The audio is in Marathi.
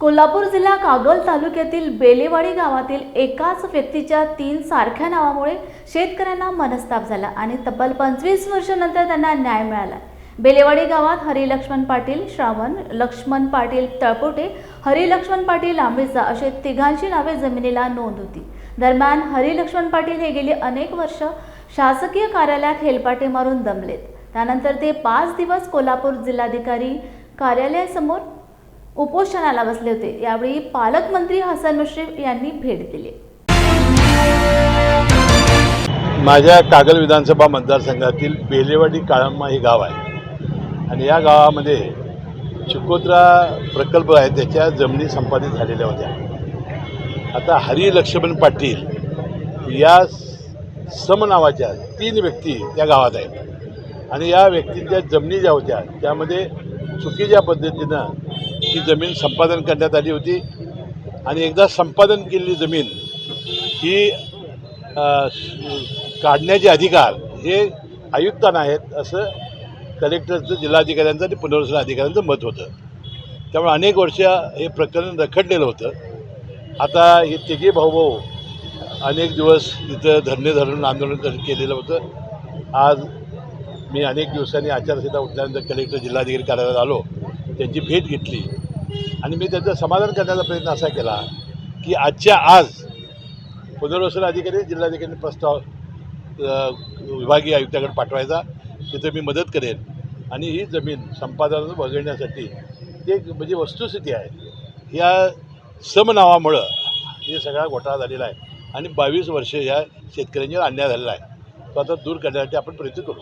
कोल्हापूर जिल्हा कागल तालुक्यातील बेलेवाडी गावातील एकाच व्यक्तीच्या तीन सारख्या नावामुळे शेतकऱ्यांना मनस्ताप झाला आणि तब्बल पंचवीस वर्षानंतर त्यांना न्याय मिळाला. बेलेवाडी गावात हरी लक्ष्मण पाटील श्रावण लक्ष्मण पाटील तळपोटे हरी लक्ष्मण पाटील आंबेचा असे तिघांची नावे जमिनीला नोंद होती. दरम्यान हरी लक्ष्मण पाटील हे गेली अनेक वर्ष शासकीय कार्यालयात हेलपाटे मारून दमलेत. त्यानंतर ते पाच दिवस कोल्हापूर जिल्हाधिकारी कार्यालयासमोर उपोषणाला बसले होते. यावेळी पालकमंत्री हसन मुश्रीफ यांनी भेट दिली. माझ्या कागल विधानसभा मतदारसंघातील बेलेवाडी काळंबा हे गाव आहे. आणि या गावामध्ये चिकोत्रा प्रकल्प आहे त्याच्या जमिनी संपादित झालेल्या होत्या. आता हरी लक्ष्मण पाटील या सम नावाच्या तीन व्यक्ती त्या गावात आहेत. आणि या व्यक्तींच्या जमिनी ज्या होत्या त्यामध्ये चुकीच्या पद्धतीनं ही जमीन संपादन करण्यात आली होती. आणि एकदा संपादन केलेली जमीन ही काढण्याचे अधिकार हे आयुक्तांना आहेत असं कलेक्टरचं जिल्हाधिकाऱ्यांचं आणि पुनर्वसन अधिकाऱ्यांचं मत होतं. त्यामुळे अनेक वर्ष हे प्रकरण रखडलेलं होतं. आता हे तिघे भाऊभाऊ अनेक दिवस इथं धरणे धरून आंदोलन कर- केलेलं होतं. आज मी अनेक दिवसांनी आचारसंहिता उठल्यानंतर कलेक्टर जिल्हाधिकारी कार्यालयात आलो. त्यांची भेट घेतली. आणि मी त्यांचं समाधान करण्याचा प्रयत्न असा केला की आजच्या आज पुनर्वसन अधिकारी जिल्हाधिकारी प्रस्ताव विभागीय आयुक्ताकडे पाठवायचा तिथे मी मदत करेन. आणि ही जमीन संपादन वगळण्यासाठी ते एक म्हणजे वस्तुस्थिती आहे. या समनावामुळं हे सगळा घोटाळा झालेला आहे. आणि बावीस वर्षे या शेतकऱ्यांच्यावर अन्याय झालेला आहे. तो आता दूर करण्यासाठी आपण प्रयत्न करू.